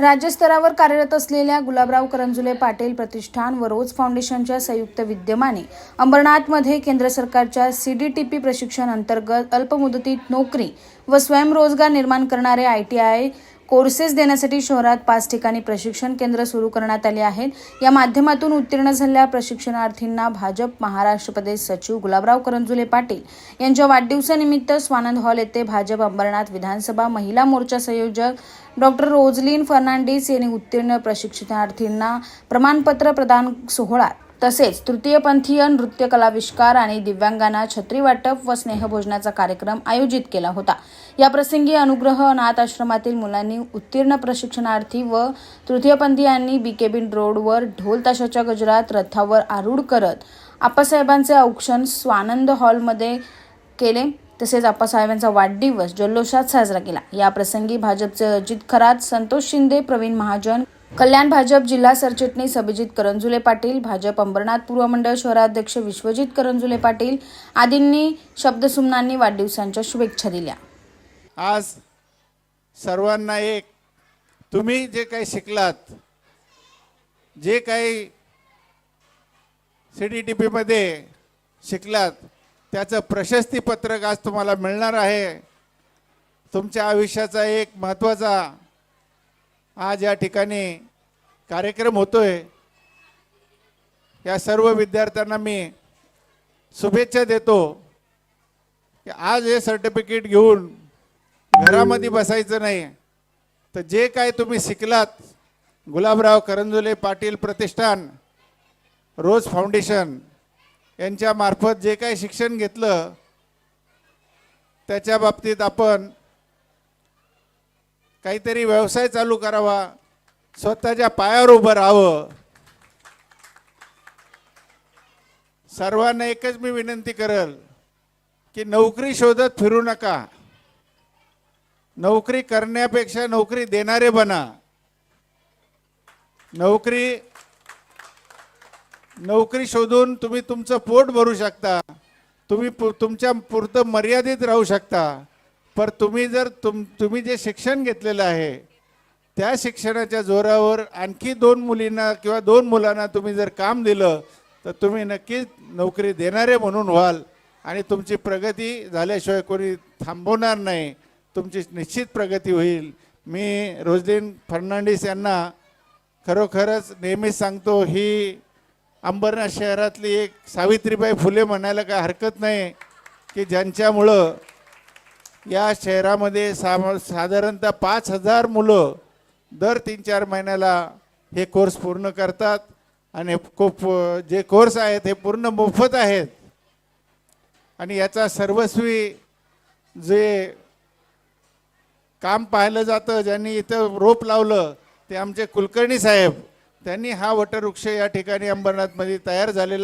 राज्यस्तरावर कार्यरत असलेल्या गुलाबराव करंजुले पाटील प्रतिष्ठान व रोज फाउंडेशनच्या संयुक्त विद्यमाने अंबरनाथमध्ये केंद्र सरकारच्या सीडीटीपी प्रशिक्षण अंतर्गत अल्पमुदतीत नोकरी व स्वयंरोजगार निर्माण करणारे आय टी आय कोर्सेस देण्यासाठी शहरात पाच ठिकाणी प्रशिक्षण केंद्र सुरू करण्यात आले आहेत. या माध्यमातून उत्तीर्ण झालेल्या प्रशिक्षणार्थींना भाजप महाराष्ट्र प्रदेश सचिव गुलाबराव करंजुले पाटील यांच्या वाढदिवसानिमित्त स्वानंद हॉल येथे भाजप अंबरनाथ विधानसभा महिला मोर्चा संयोजक डॉक्टर रोजलिन फर्नांडिस यांनी उत्तीर्ण प्रशिक्षणार्थींना प्रमाणपत्र प्रदान सोहळ्यात तसेच तृतीयपंथीय नृत्य कलाविष्कार आणि दिव्यांगांना छत्री वाटप व स्नेहभोजनाचा कार्यक्रम आयोजित केला होता. या प्रसंगी अनुग्रह अनाथ आश्रमातील मुलांनी उत्तीर्ण प्रशिक्षणार्थी व तृतीयपंथीयांनी बीकेबिन रोडवर ढोल ताशाच्या गजरात रथावर आरूढ करत आप्पासाहेबांचे औक्षण स्वानंद हॉलमध्ये केले. तसेच आप्पासाहेबांचा वाढदिवस जल्लोषात साजरा केला. या प्रसंगी भाजपचे अजित खरात संतोष शिंदे प्रवीण महाजन कल्याण भाजप जिल्हा सरचिटणीस अभिजित करंजुले पाटील भाजप अंबरनाथ पूर्व मंडळ शहराध्यक्ष विश्वजित करंजुले पाटील आदींनी शब्दसुमनांनी वाढदिवसांच्या शुभेच्छा दिल्या. आज सर्वांना एक तुम्ही जे काही शिकलात जे काही सी डी टी पीमध्ये शिकलात त्याचं प्रशस्तीपत्रक आज तुम्हाला मिळणार आहे. तुमच्या आयुष्याचा एक महत्त्वाचा आज या ठिकाणी कार्यक्रम होतोय. या सर्व विद्यार्थ्यांना मी शुभेच्छा देतो की आज हे सर्टिफिकेट घेऊन घरामध्ये बसायचं नाही. तर जे काय तुम्ही शिकलात गुलाबराव करंजुले पाटील प्रतिष्ठान रोज फाउंडेशन यांच्या मार्फत जे काही शिक्षण घेतलं त्याच्या बाबतीत आपण काहीतरी व्यवसाय चालू करावा. स्वतःच्या पायावर उभं राहावं. सर्वांना एकच मी विनंती करल की नोकरी शोधत फिरू नका. नोकरी करण्यापेक्षा नोकरी देणारे बना. नोकरी नोकरी शोधून तुम्ही तुमचं पोट भरू शकता. तुम्ही पु- तुमच्या पुरतं मर्यादित राहू शकता. पर तुम्ही जर तुम तुम्ही जे शिक्षण घेतलेलं आहे त्या शिक्षणाच्या जोरावर आणखी दोन मुलींना किंवा दोन मुलांना तुम्ही जर काम दिलं तर तुम्ही नक्कीच नोकरी देणारे म्हणून व्हाल आणि तुमची प्रगती झाल्याशिवाय कोणी थांबवणार नाही. तुमची निश्चित प्रगती होईल. मी रोजलीन फर्नांडिस यांना खरोखरच नेहमीच सांगतो ही अंबरनाथ शहरातली एक सावित्रीबाई फुले म्हणायला काय हरकत नाही की ज्यांच्यामुळं या शहरामध्ये साम साधारणतः पाच हजार मुलं दर तीन चार महिन्याला हे कोर्स पूर्ण करतात. आणि खूप जे कोर्स आहेत हे पूर्ण मोफत आहेत. आणि याचा सर्वस्वी जे काम पाहिलं जातं ज्यांनी इथं रोप लावलं ते आमचे कुलकर्णी साहेब त्यांनी हा वटवृक्ष या ठिकाणी अंबरनाथमध्ये तयार झालेला